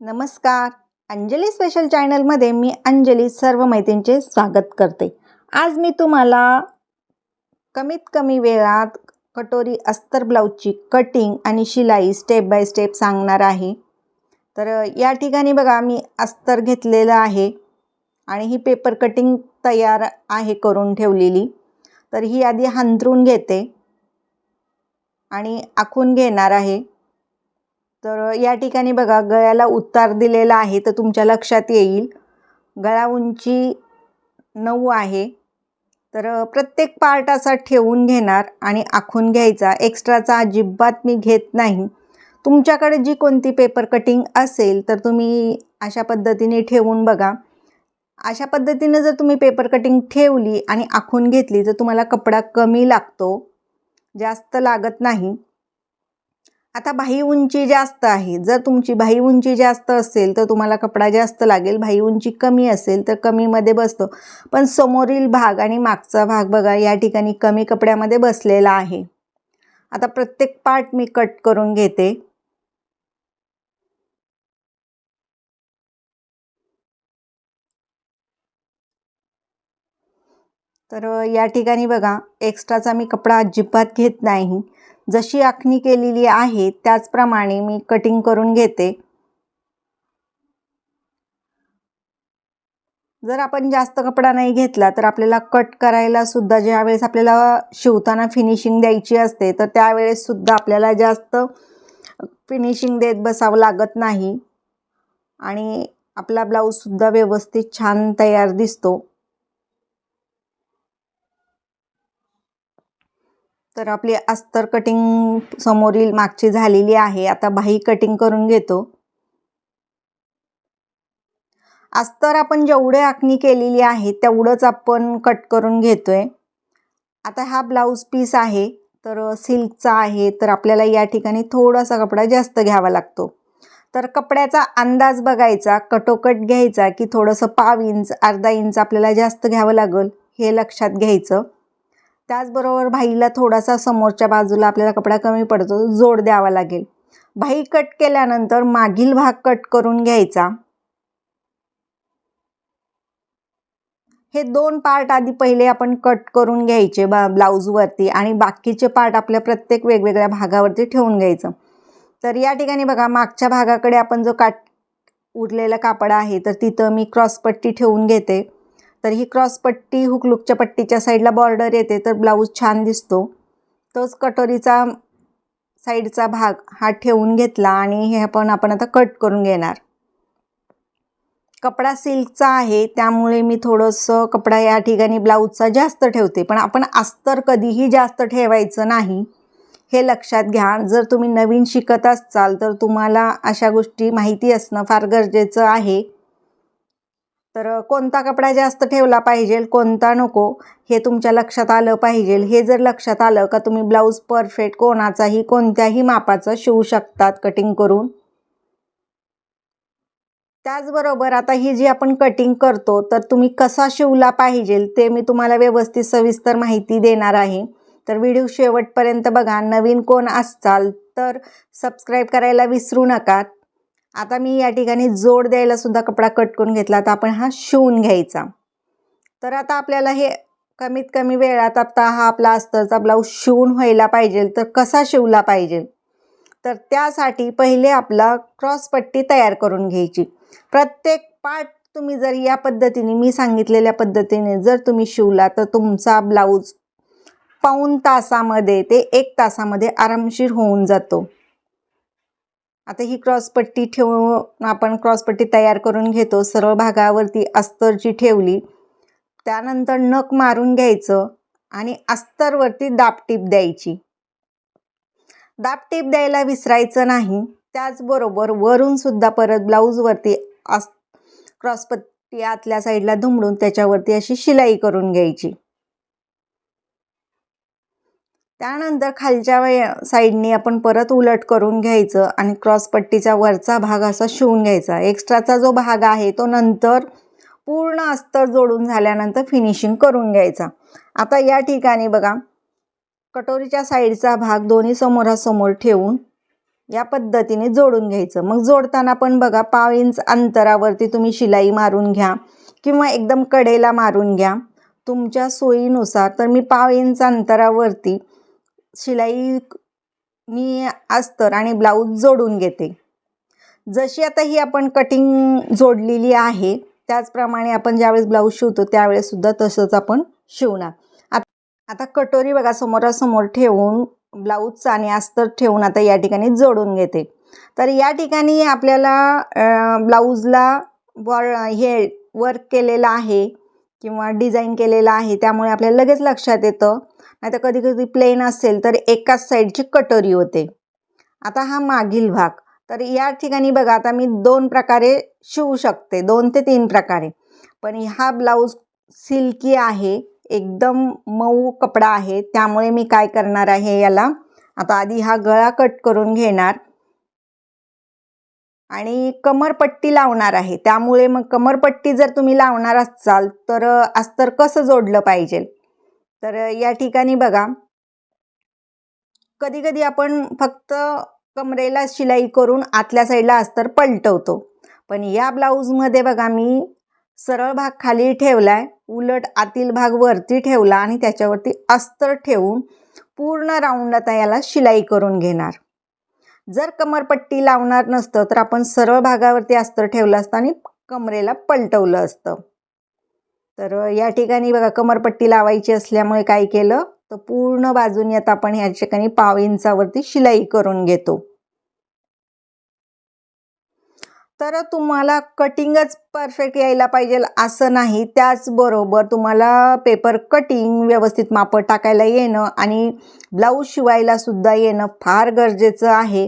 नमस्कार. अंजली स्पेशल चॅनलमध्ये मी अंजली सर्व मैत्रींचे स्वागत करते. आज मी तुम्हाला कमीत कमी वेळात कटोरी अस्तर ब्लाऊजची कटिंग आणि शिलाई स्टेप बाय स्टेप सांगणार आहे. तर या ठिकाणी बघा मी अस्तर घेतलेलं आहे आणि ही पेपर कटिंग तयार आहे करून ठेवलेली. तर ही आधी हांतरून घेते आणि आखून घेणार आहे. तर या ठिकाणी बघा गळ्याला उतार दिलेला आहे तर तुमच्या लक्षात येईल. गळा उंची नऊ आहे. तर प्रत्येक पार्ट असा ठेवून घेणार आणि आखून घ्यायचा. एक्स्ट्राचा अजिबात मी घेत नाही. तुमच्याकडे जी कोणती पेपर कटिंग असेल तर तुम्ही अशा पद्धतीने ठेवून बघा. अशा पद्धतीने जर तुम्ही पेपर कटिंग ठेवली आणि आखून घेतली तर तुम्हाला कपडा कमी लागतो. जास्त लागत नाही. आता भाई उंची जास्त आहे. जर तुमची भाई उंची जास्त असेल तर तुम्हाला कपडा जास्त लागेल. भाई उंची कमी असेल तर कमीमध्ये बसतो. पण समोरील भाग आणि मागचा भाग बघा या ठिकाणी कमी कपड्यामध्ये बसलेला आहे. आता प्रत्येक पार्ट मी कट करून घेते. तर या ठिकाणी बघा एक्स्ट्राचा मी कपडा अजिबात घेत नाही. जशी आखणी केलेली आहे त्याचप्रमाणे मी कटिंग करून घेते. जर आपण जास्त कपडा नाही घेतला तर आपल्याला कट करायला सुद्धा ज्यावेळेस आपल्याला शिवताना फिनिशिंग द्यायची असते तर त्यावेळेस सुद्धा आपल्याला जास्त फिनिशिंग देत बसावं लागत नाही. आणि आपला ब्लाऊजसुद्धा व्यवस्थित छान तयार दिसतो. तर आपली अस्तर कटिंग समोरील मागची झालेली आहे. आता बाही कटिंग करून घेतो. अस्तर आपण जेवढे आखणी केलेली आहे तेवढंच आपण कट करून घेतोय. आता हा ब्लाऊज पीस आहे तर सिल्कचा आहे तर आपल्याला या ठिकाणी थोडासा कपडा जास्त घ्यावा लागतो. तर कपड्याचा अंदाज बघायचा कटोकट घ्यायचा की थोडंसं पाव इंच अर्धा इंच आपल्याला जास्त घ्यावं लागेल हे लक्षात घ्यायचं. त्याचबरोबर भाईला थोडासा समोरच्या बाजूला आपल्याला कपडा कमी पडतो जोड द्यावा लागेल. भाई कट केल्यानंतर मागील भाग कट करून घ्यायचा. हे दोन पार्ट आधी पहिले आपण कट करून घ्यायचे बा ब्लाऊजवरती आणि बाकीचे पार्ट आपल्या प्रत्येक वेगवेगळ्या भागावरती ठेवून घ्यायचं. तर या ठिकाणी बघा मागच्या भागाकडे आपण जो काट उरलेला कापड आहे तर तिथं मी क्रॉसपट्टी ठेवून घेते. तर ही क्रॉस पट्टी हुकलुकच्या पट्टीच्या साईडला बॉर्डर येते तर ब्लाऊज छान दिसतो. तोच कटोरीचा साईडचा भाग हा ठेवून घेतला आणि हे पण आपण आता कट करून घेणार. कपडा सिल्कचा आहे त्यामुळे मी थोडंसं कपडा या ठिकाणी ब्लाऊजचा जास्त ठेवते. पण आपण अस्तर कधीही जास्त ठेवायचं नाही हे लक्षात घ्या. जर तुम्ही नवीन शिकत असाल तर तुम्हाला अशा गोष्टी माहिती असणं फार गरजेचं आहे. तर कोणता कपडा जास्त ठेवला पाहिजे कोणता नको हे तुमच्या लक्षात आलं पाहिजे. हे जर लक्षात आलं का तुम्ही ब्लाऊज परफेक्ट कोणाचाही कोणत्याही मापाचं शिवू शकतात कटिंग करून? त्याचबरोबर आता ही जी आपण कटिंग करतो तर तुम्ही कसा शिवला पाहिजे ते मी तुम्हाला व्यवस्थित सविस्तर माहिती देणार आहे. तर व्हिडिओ शेवटपर्यंत बघा नवीन कोण असाल तर सबस्क्राईब करायला विसरू नका. आता मी या ठिकाणी जोड द्यायला सुद्धा कपडा कट करून घेतला. तर आपण हा शिवून घ्यायचा. तर आता आपल्याला हे कमीत कमी वेळात आता हा आपला अस्तरचा ब्लाऊज शिवून व्हायला पाहिजे. तर कसा शिवला पाहिजे? तर त्यासाठी पहिले आपला क्रॉसपट्टी तयार करून घ्यायची. प्रत्येक पार्ट तुम्ही जर या पद्धतीने मी सांगितलेल्या पद्धतीने जर तुम्ही शिवला तर तुमचा ब्लाऊज पाऊन तासामध्ये ते एक तासामध्ये आरामशीर होऊन जातो. आता ही क्रॉसपट्टी ठेवून आपण क्रॉसपट्टी तयार करून घेतो. सरळ भागावरती अस्तरची ठेवली त्यानंतर नख मारून घ्यायचं आणि अस्तरवरती दापटीप द्यायची. दापटीप द्यायला विसरायचं नाही. त्याचबरोबर वरून सुद्धा परत ब्लाऊजवरती अस क्रॉसपट्टी आतल्या साईडला धुमडून त्याच्यावरती अशी शिलाई करून घ्यायची. त्यानंतर खालच्या साईडने आपण परत उलट करून घ्यायचं आणि क्रॉसपट्टीचा वरचा भाग असा शिवून घ्यायचा. एक्स्ट्राचा जो भाग आहे तो नंतर पूर्ण अस्तर जोडून झाल्यानंतर फिनिशिंग करून घ्यायचा. आता या ठिकाणी बघा कटोरीच्या साईडचा भाग दोन्ही समोरासमोर ठेवून या पद्धतीने जोडून घ्यायचं. मग जोडताना पण बघा पाव इंच अंतरावरती तुम्ही शिलाई मारून घ्या किंवा एकदम कडेला मारून घ्या. तुमच्या सोयीनुसार तर मी पाव इंच अंतरावरती शिलाई मी अस्तर आणि ब्लाऊज जोडून घेते. जशी आता ही आपण कटिंग जोडलेली आहे त्याचप्रमाणे आपण ज्यावेळेस ब्लाऊज शिवतो त्यावेळेससुद्धा तसंच आपण शिवणार. आता आता कटोरी बघा समोरासमोर ठेवून ब्लाऊजचा आणि अस्तर ठेवून आता या ठिकाणी जोडून घेते. तर या ठिकाणी आपल्याला ब्लाऊजला बॉ हे वर्क केलेलं आहे किंवा डिझाईन केलेलं आहे त्यामुळे आपल्याला लगेच लक्षात येतं. नाही तर कधी कधी प्लेन असेल तर एकाच साईडची कटोरी होते. आता हा मागील भाग. तर या ठिकाणी बघा आता मी दोन प्रकारे शिवू शकते. दोन ते तीन प्रकारे. पण हा ब्लाऊज सिल्की आहे. एकदम मऊ कपडा आहे. त्यामुळे मी काय करणार आहे याला? आता आधी हा गळा कट करून घेणार. आणि कमरपट्टी लावणार आहे. त्यामुळे मग कमरपट्टी जर तुम्ही लावणार असाल तर अस्तर कसं जोडलं पाहिजे. तर या ठिकाणी बघा. कधी कधी आपण फक्त कमरेला शिलाई करून आतल्या साईडला अस्तर पलटवतो. पण या ब्लाऊजमध्ये बघा मी सरळ भाग खाली ठेवला आहे उलट आतील भाग वरती ठेवला आणि त्याच्यावरती अस्तर ठेवून पूर्ण राऊंड आता याला शिलाई करून घेणार. जर कमरपट्टी लावणार नसतं तर आपण सरळ भागावरती अस्तर ठेवलं असतं आणि कमरेला पलटवलं असतं. तर या ठिकाणी बघा कमरपट्टी लावायची असल्यामुळे काय केलं? तर पूर्ण बाजूनी आता आपण ह्या ठिकाणी पाव इंचावरती शिलाई करून घेतो. तर तुम्हाला कटिंगच परफेक्ट यायला पाहिजे असं नाही. त्याचबरोबर तुम्हाला पेपर कटिंग व्यवस्थित मापं टाकायला येणं आणि ब्लाऊज शिवायला सुद्धा येणं फार गरजेचं आहे.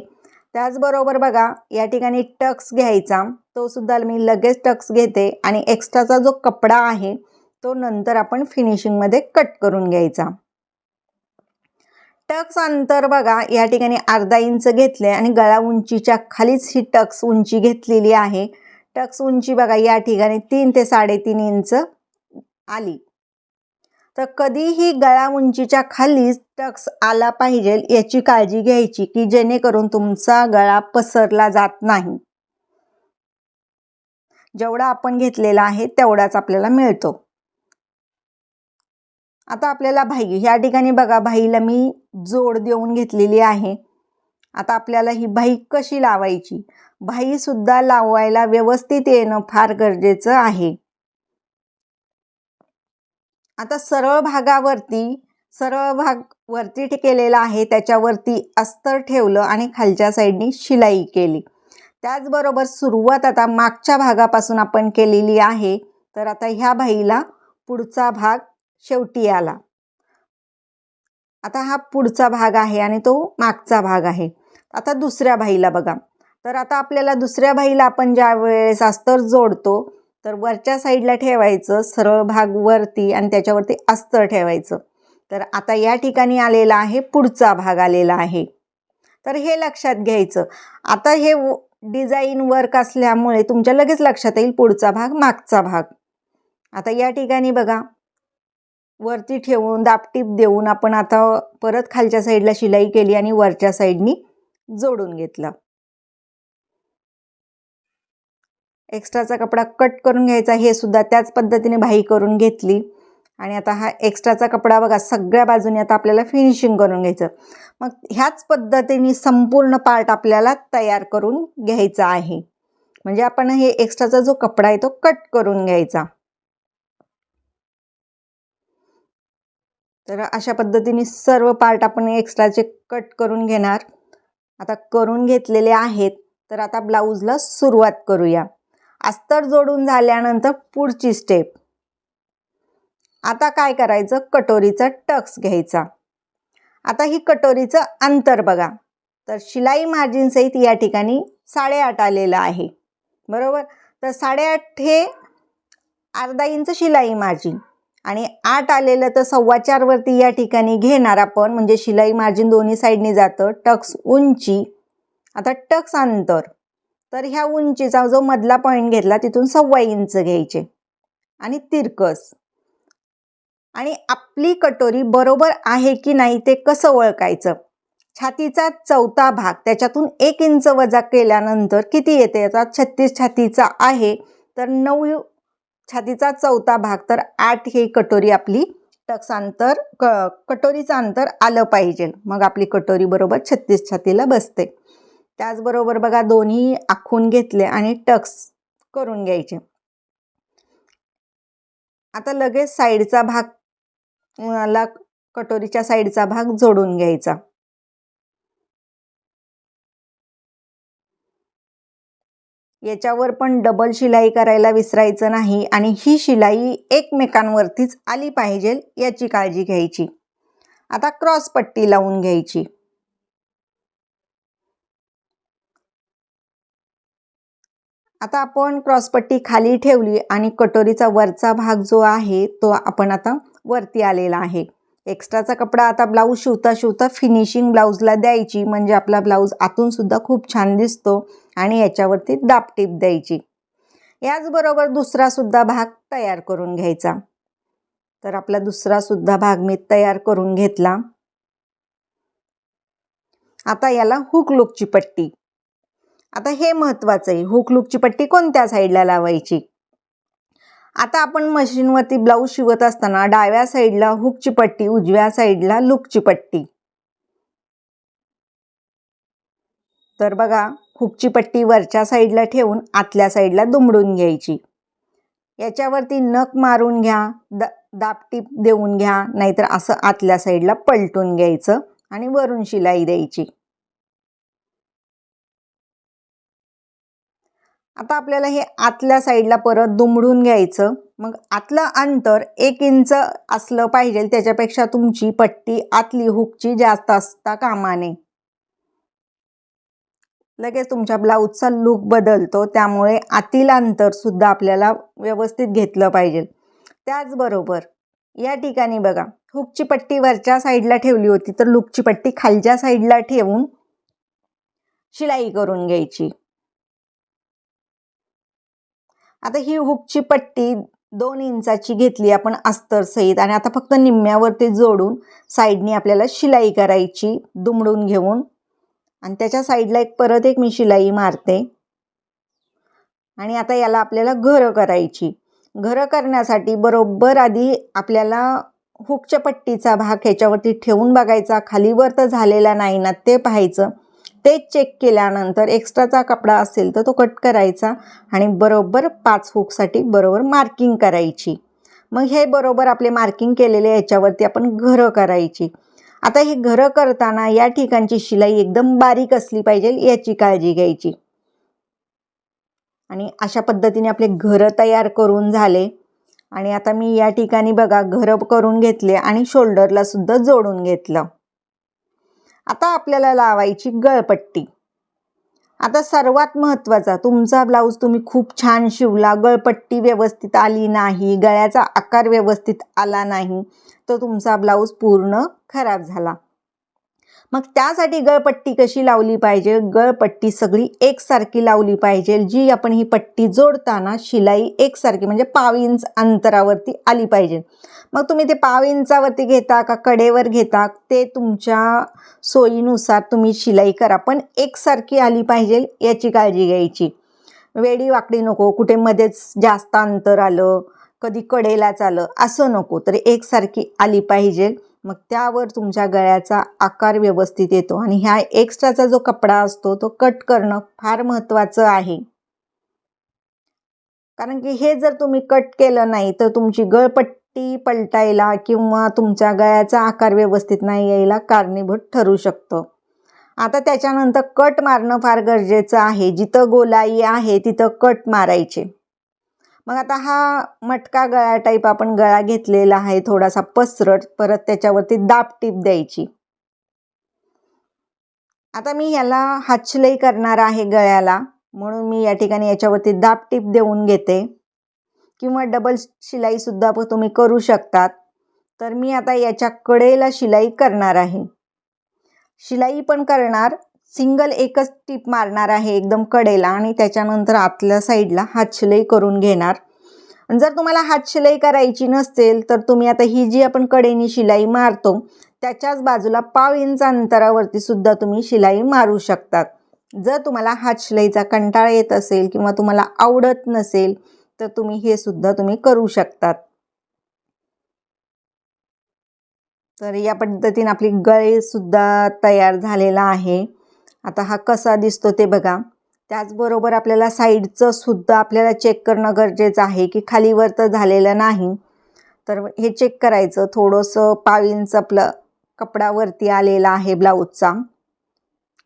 त्याचबरोबर बघा या ठिकाणी टक्स घ्यायचा. तो सुद्धा मी लगेच टक्स घेते आणि एक्स्ट्राचा जो कपडा आहे तो नंतर आपण फिनिशिंगमध्ये कट करून घ्यायचा. टक्स अंतर बघा या ठिकाणी अर्धा इंच घेतले आणि गळा उंचीच्या खालीच ही टक्स उंची घेतलेली आहे. टक्स उंची बघा या ठिकाणी तीन ते साडेतीन इंच आली. तर कधीही गळा उंचीच्या खालीच टक्स आला पाहिजे याची काळजी घ्यायची की जेणेकरून तुमचा गळा पसरला जात नाही. जेवढा आपण घेतलेला आहे तेवढाच आपल्याला मिळतो. आता आपल्याला भाई ह्या ठिकाणी बघा भाईला मी जोड देऊन घेतलेली आहे. आता आपल्याला ही भाई कशी लावायची? भाई सुद्धा लावायला व्यवस्थित येणं फार गरजेचं आहे. आता सरळ भागावरती सरळ भाग वरती केलेला आहे. त्याच्यावरती अस्तर ठेवलं आणि खालच्या साईडनी शिलाई केली. त्याचबरोबर सुरुवात आता मागच्या भागापासून आपण केलेली आहे. तर आता ह्या भाईला पुढचा भाग शेवटी आला. आता हा पुढचा भाग आहे आणि तो मागचा भाग आहे. आता दुसऱ्या भाईला बघा. तर आता आपल्याला दुसऱ्या भाईला आपण ज्या वेळेस अस्तर जोडतो तर वरच्या साईडला ठेवायचं सरळ भाग वरती आणि त्याच्यावरती अस्तर ठेवायचं. तर आता या ठिकाणी आलेला आहे पुढचा भाग आलेला आहे. तर हे लक्षात घ्यायचं. आता हे डिझाईन वर्क असल्यामुळे तुमच्या लगेच लक्षात येईल पुढचा भाग मागचा भाग. आता या ठिकाणी बघा. वरती ठेवून दापटीप देऊन आपण आता परत खालच्या साईडला शिलाई केली आणि वरच्या साईडनी जोडून घेतलं. एक्स्ट्राचा कपडा कट करून घ्यायचा हे सुद्धा त्याच पद्धतीने भाई करून घेतली. आणि आता हा एक्स्ट्राचा कपडा बघा सगळ्या बाजूने आता आपल्याला फिनिशिंग करून घ्यायचं. मग ह्याच पद्धतीने संपूर्ण पार्ट आपल्याला तयार करून घ्यायचा आहे. म्हणजे आपण हे एक्स्ट्राचा जो कपडा आहे तो कट करून घ्यायचा. तर अशा पद्धतीने सर्व पार्ट आपण एक्स्ट्राचे कट करून घेणार. आता करून घेतलेले आहेत तर आता ब्लाऊजला सुरुवात करूया. अस्तर जोडून झाल्यानंतर पुढची स्टेप आता काय करायचं? कटोरीचा टक्स घ्यायचा. आता ही कटोरीचं अंतर बघा. तर शिलाई मार्जिन सहित या ठिकाणी साडेआठ आलेलं आहे. बरोबर? तर साडेआठ हे अर्धा इंच शिलाई मार्जिन आणि आठ आलेलं तर सव्वा चारवरती या ठिकाणी घेणार आपण. म्हणजे शिलाई मार्जिन दोन्ही साईडने जातं. टक्स उंची. आता टक्स अंतर. तर ह्या उंचीचा जो मधला पॉईंट घेतला तिथून सव्वा इंच घ्यायचे. आणि तिरकस. आणि आपली कटोरी बरोबर आहे की नाही ते कसं ओळखायचं? छातीचा चौथा भाग त्याच्यातून एक इंच वजा केल्यानंतर किती येते? आता छत्तीस छातीचा आहे तर नऊ छातीचा चौथा भाग तर आठ ही कटोरी आपली टक्स अंतर क कटोरीचं अंतर आलं पाहिजे. मग आपली कटोरी बरोबर छत्तीस छातीला बसते. त्याचबरोबर बघा दोन्ही आखून घेतले आणि टक्स करून घ्यायचे. आता लगेच साईडचा भाग ला कटोरीच्या साईडचा भाग जोडून घ्यायचा. याच्यावर पण डबल शिलाई करायला विसरायचं नाही आणि ही शिलाई एकमेकांवरतीच आली पाहिजे याची काळजी घ्यायची. आता क्रॉस पट्टी लावून घ्यायची. आता आपण क्रॉसपट्टी खाली ठेवली आणि कटोरीचा वरचा भाग जो आहे तो आपण आता वरती आलेला आहे. एक्स्ट्राचा कपडा आता ब्लाऊज शिवता शिवता फिनिशिंग ब्लाऊजला द्यायची म्हणजे आपला ब्लाऊज आतूनसुद्धा खूप छान दिसतो आणि याच्यावरती दापटीप द्यायची. याचबरोबर दुसरासुद्धा भाग तयार करून घ्यायचा. तर आपला दुसरासुद्धा भाग मी तयार करून घेतला. आता याला हुक लुकची पट्टी. आता हे महत्त्वाचं आहे हुक लुकची पट्टी कोणत्या साईडला लावायची? आता आपण मशीनवरती ब्लाऊज शिवत असताना डाव्या साईडला हुकची पट्टी उजव्या साईडला लुकची पट्टी. तर बघा हुकची पट्टी वरच्या साईडला ठेवून आतल्या साईडला दुमडून घ्यायची. याच्यावरती नख मारून घ्या द दापटीप देऊन घ्या नाहीतर असं आतल्या साईडला पलटून घ्यायचं आणि वरून शिलाई द्यायची. आता आपल्याला हे आतल्या साईडला परत दुमडून घ्यायचं. मग आतलं अंतर एक इंच असलं पाहिजे त्याच्यापेक्षा तुमची पट्टी आतली हुकची जास्त असता कामा नये लगेच तुमच्या ब्लाऊजचा लुक बदलतो त्यामुळे आतील अंतर सुद्धा आपल्याला व्यवस्थित घेतलं पाहिजे. त्याचबरोबर या ठिकाणी बघा हुकची पट्टी वरच्या साईडला ठेवली होती तर लुकची पट्टी खालच्या साईडला ठेवून शिलाई करून घ्यायची. आता ही हुकची पट्टी दोन इंचाची घेतली आपण अस्तर सहित आणि आता फक्त निम्म्यावरती जोडून साईडनी आपल्याला शिलाई करायची दुमडून घेऊन. आणि त्याच्या साईडला एक परत एक मी शिलाई मारते. आणि आता याला आपल्याला घरं करायची. घरं करण्यासाठी बरोबर आधी आपल्याला हुकच्या पट्टीचा भाग ह्याच्यावरती ठेवून बघायचा. खालीवर तर झालेला नाही ना ते पाहायचं. ते चेक केल्यानंतर एक्स्ट्राचा कपडा असेल तर तो कट करायचा आणि बरोबर पाच हुकसाठी बरोबर मार्किंग करायची. मग हे बरोबर आपले मार्किंग केलेले याच्यावरती आपण घरं करायची. आता हे घरं करताना या ठिकाणची शिलाई एकदम बारीक असली पाहिजे याची काळजी घ्यायची. आणि अशा पद्धतीने आपले घरं तयार करून झाले. आणि आता मी या ठिकाणी बघा घरं करून घेतले आणि शोल्डरला सुद्धा जोडून घेतलं. आता आपल्याला लावायची गळपट्टी. आता सर्वात महत्त्वाचा तुमचा ब्लाऊज तुम्ही खूप छान शिवला गळपट्टी व्यवस्थित आली नाही गळ्याचा आकार व्यवस्थित आला नाही तर तुमचा ब्लाऊज पूर्ण खराब झाला. मग त्यासाठी गळपट्टी कशी लावली पाहिजे? गळपट्टी सगळी एकसारखी लावली पाहिजे जी आपण ही पट्टी जोडताना शिलाई एकसारखी म्हणजे पाव इंच अंतरावरती आली पाहिजे. मग तुम्ही ते पाव इंचावरती घेता का कडेवर घेता? ते तुमच्या सोयीनुसार तुम्ही शिलाई करा. पण एकसारखी आली पाहिजे याची काळजी घ्यायची. वेडी वाकडी नको कुठे मध्येच जास्त अंतर आलं कधी कडेलाच आलं असं नको. तर एकसारखी आली पाहिजे. मग त्यावर तुमच्या गळ्याचा आकार व्यवस्थित येतो. आणि ह्या एक्स्ट्राचा जो कपडा असतो तो कट करणं फार महत्त्वाचं आहे. कारण की हे जर तुम्ही कट केलं नाही तर तुमची गळपट्टी पलटायला किंवा तुमच्या गळ्याचा आकार व्यवस्थित नाही यायला कारणीभूत ठरू शकतं. आता त्याच्यानंतर कट मारणं फार गरजेचं आहे. जिथं गोलाई आहे तिथं कट मारायचे. मग आता हा मटका गळा टाईप आपण गळा घेतलेला आहे थोडासा पसरट परत त्याच्यावरती दाब टीप द्यायची. आता मी ह्याला हातशिलाई करणार आहे गळ्याला. म्हणून मी या ठिकाणी याच्यावरती दाब टीप देऊन घेते. किंवा डबल शिलाईसुद्धा तुम्ही करू शकतात. तर मी आता याच्या कडेला शिलाई करणार आहे. शिलाई पण करणार सिंगल एकच टीप मारणार आहे एकदम कडेला आणि त्याच्यानंतर आतल्या साईडला हातशिलाई करून घेणार. जर तुम्हाला हातशिलाई करायची नसेल तर तुम्ही आता ही जी आपण कडेनी शिलाई मारतो त्याच्याच बाजूला पाव इंच अंतरावरती सुद्धा तुम्ही शिलाई मारू शकतात. जर तुम्हाला हात शिलाईचा कंटाळा येत असेल किंवा तुम्हाला आवडत नसेल तर तुम्ही हे सुद्धा तुम्ही करू शकतात. तर या पद्धतीने आपली गळेसुद्धा तयार झालेला आहे. आता हा कसा दिसतो ते बघा. त्याचबरोबर आपल्याला साईडचं सुद्धा आपल्याला चेक करणं गरजेचं आहे की खालीवर तर झालेलं नाही. तर हे चेक करायचं. थोडंसं पाळींचं आपलं कपडावरती आलेला आहे ब्लाऊजचा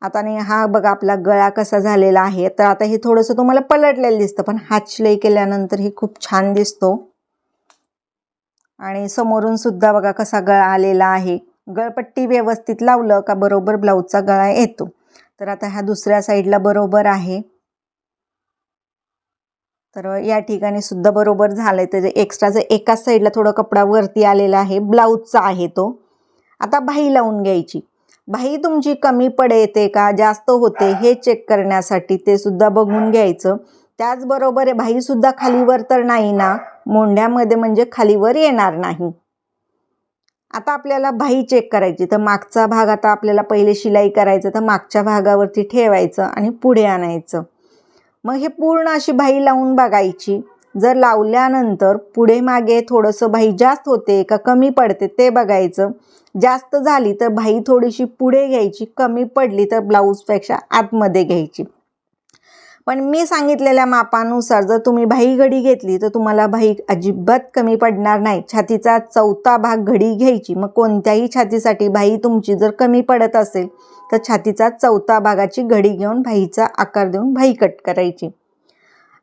आता नाही हा बघा आपला गळा कसा झालेला आहे. तर आता हे थोडंसं तुम्हाला पलटलेलं दिसतं पण हात शिलाई केल्यानंतर हे खूप छान दिसतो. आणि समोरून सुद्धा बघा कसा गळा आलेला आहे. गळपट्टी व्यवस्थित लावलं का बरोबर ब्लाऊजचा गळा येतो. तर आता ह्या दुसऱ्या साईडला बरोबर आहे. तर या ठिकाणी सुद्धा बरोबर झालं आहे त्याचं एक्स्ट्राचं एकाच साईडला थोडं कपडा वरती आलेला आहे ब्लाऊजचा आहे तो. आता बाही लावून घ्यायची. भाई तुमची कमी पडे येते का जास्त होते हे चेक करण्यासाठी ते सुद्धा बघून घ्यायचं. त्याचबरोबर भाईसुद्धा खालीवर तर नाही ना. मोंढ्यामध्ये म्हणजे खालीवर येणार नाही. आता आपल्याला भाई चेक करायची तर मागचा भाग आता आपल्याला पहिले शिलाई करायचं तर मागच्या भागावरती ठेवायचं आणि पुढे आणायचं. मग हे पूर्ण अशी भाई लावून बघायची. जर लावल्यानंतर पुढे मागे थोडंसं भाई जास्त होते का कमी पडते ते बघायचं. जास्त झाली तर भाई थोडीशी पुढे घ्यायची कमी पडली तर ब्लाऊजपेक्षा आतमध्ये घ्यायची. पण मी सांगितलेल्या मापानुसार जर तुम्ही भाई घडी घेतली तर तुम्हाला भाई अजिबात कमी पडणार नाही. छातीचा चौथा भाग घडी घ्यायची. मग कोणत्याही छातीसाठी भाई तुमची जर कमी पडत असेल तर छातीचा चौथा भागाची घडी घेऊन भाईचा आकार देऊन भाई कट करायची.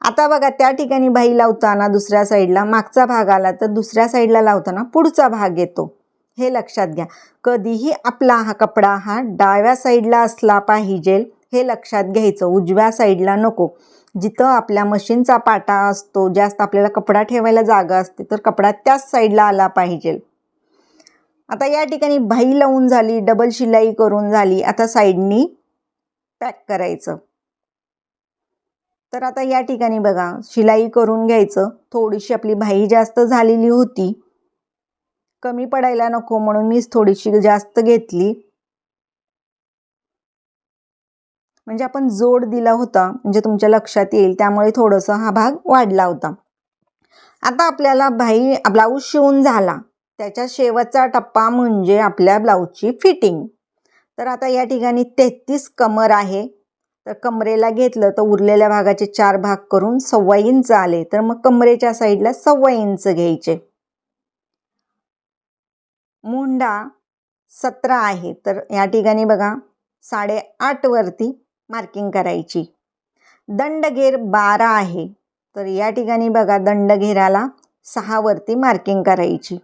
आता बघा त्या ठिकाणी भाई लावताना दुसऱ्या साईडला मागचा भाग आला तर दुसऱ्या साईडला लावताना पुढचा भाग येतो. हे लक्षात घ्या. कधीही आपला हा कपडा हा डाव्या साईडला असला पाहिजे हे लक्षात घ्यायचं. उजव्या साईडला नको. जिथं आपल्या मशीनचा पाटा असतो जास्त आपल्याला कपडा ठेवायला जागा असते तर कपडा त्याच साईडला आला पाहिजे. आता या ठिकाणी भाई लावून झाली डबल शिलाई करून झाली आता साईडनी पॅक करायचं. तर आता या ठिकाणी बघा शिलाई करून घ्यायचं. थोडीशी आपली भाई जास्त झालेली होती. कमी पडायला नको म्हणून मीच थोडीशी जास्त घेतली. म्हणजे आपण जोड दिला होता म्हणजे तुमच्या लक्षात येईल त्यामुळे थोडंसं हा भाग वाढला होता. आता आपल्याला भाई ब्लाऊज शिवून झाला. त्याच्या शेवटचा टप्पा म्हणजे आपल्या ब्लाऊजची फिटिंग. तर आता या ठिकाणी तेहतीस कमर आहे. तर कमरेला घेतलं तर उरलेल्या भागाचे चार भाग करून सव्वा इंच आले. तर मग कमरेच्या साईडला सव्वा इंच घ्यायचे. मुंडा सतरा आहे. तर या ठिकाणी बघा साडेआठवरती मार्किंग करायची. दंडघेर बारा आहे. तर या ठिकाणी बघा दंडघेराला सहावरती मार्किंग करायची.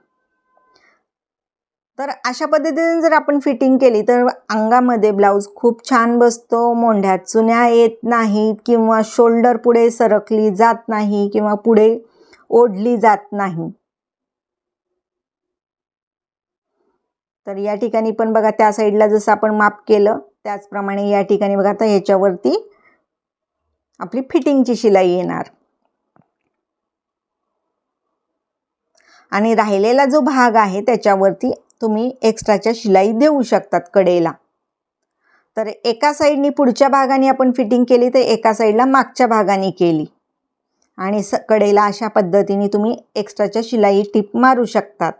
तर अशा पद्धतीने जर आपण फिटिंग केली तर अंगामध्ये ब्लाऊज खूप छान बसतो मोंढ्यात चुन्या येत नाहीत किंवा शोल्डर पुढे सरकली जात नाही किंवा पुढे ओढली जात नाही. तर या ठिकाणी पण बघा त्या साईडला जसं आपण माप केलं त्याचप्रमाणे या ठिकाणी बघा आता ह्याच्यावरती आपली फिटिंगची शिलाई येणार. आणि राहिलेला जो भाग आहे त्याच्यावरती तुम्ही एक्स्ट्राच्या शिलाई देऊ शकतात कडेला. तर एका साईडनी पुढच्या भागाने आपण फिटिंग केली तर एका साईडला मागच्या भागाने केली. आणि स कडेला अशा पद्धतीने तुम्ही एक्स्ट्राच्या शिलाई टिप मारू शकतात.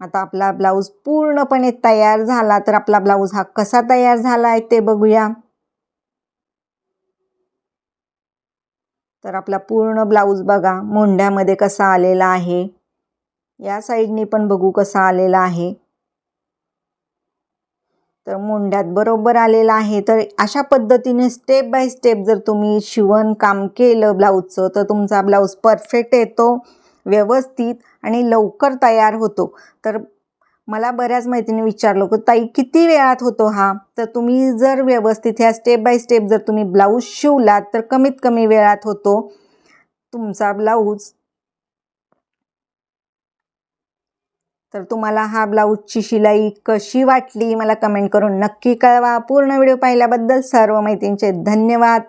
आता आपला ब्लाऊज पूर्णपणे तयार झाला तर आपला ब्लाऊज हा कसा तयार झाला आहे ते बघूया. तर आपला पूर्ण ब्लाऊज बघा मोंढ्यामध्ये कसा आलेला आहे. या साईडने पण बघू कसा आलेला आहे. तर मोंढ्यात बरोबर आलेला आहे. तर अशा पद्धतीने स्टेप बाय स्टेप जर तुम्ही शिवण काम केलं ब्लाऊजचं तर तुमचा ब्लाऊज परफेक्ट येतो. व्यवस्थित आणि लवकर तयार होतो. तर मला बऱ्याच मैत्रिणी विचारलो की ताई किती वेळात होतो हा? तर तुम्ही जर व्यवस्थित ह्या स्टेप बाय स्टेप जर तुम्ही ब्लाऊज शिवलात तर कमीत कमी वेळात होतो तुमचा ब्लाऊज तर तुम्हाला हा ब्लाऊजची शिलाई कशी वाटली? मला कमेंट करून नक्की कळवा. पूर्ण व्हिडिओ पाहिल्याबद्दल सर्व मैत्रिणींचे धन्यवाद.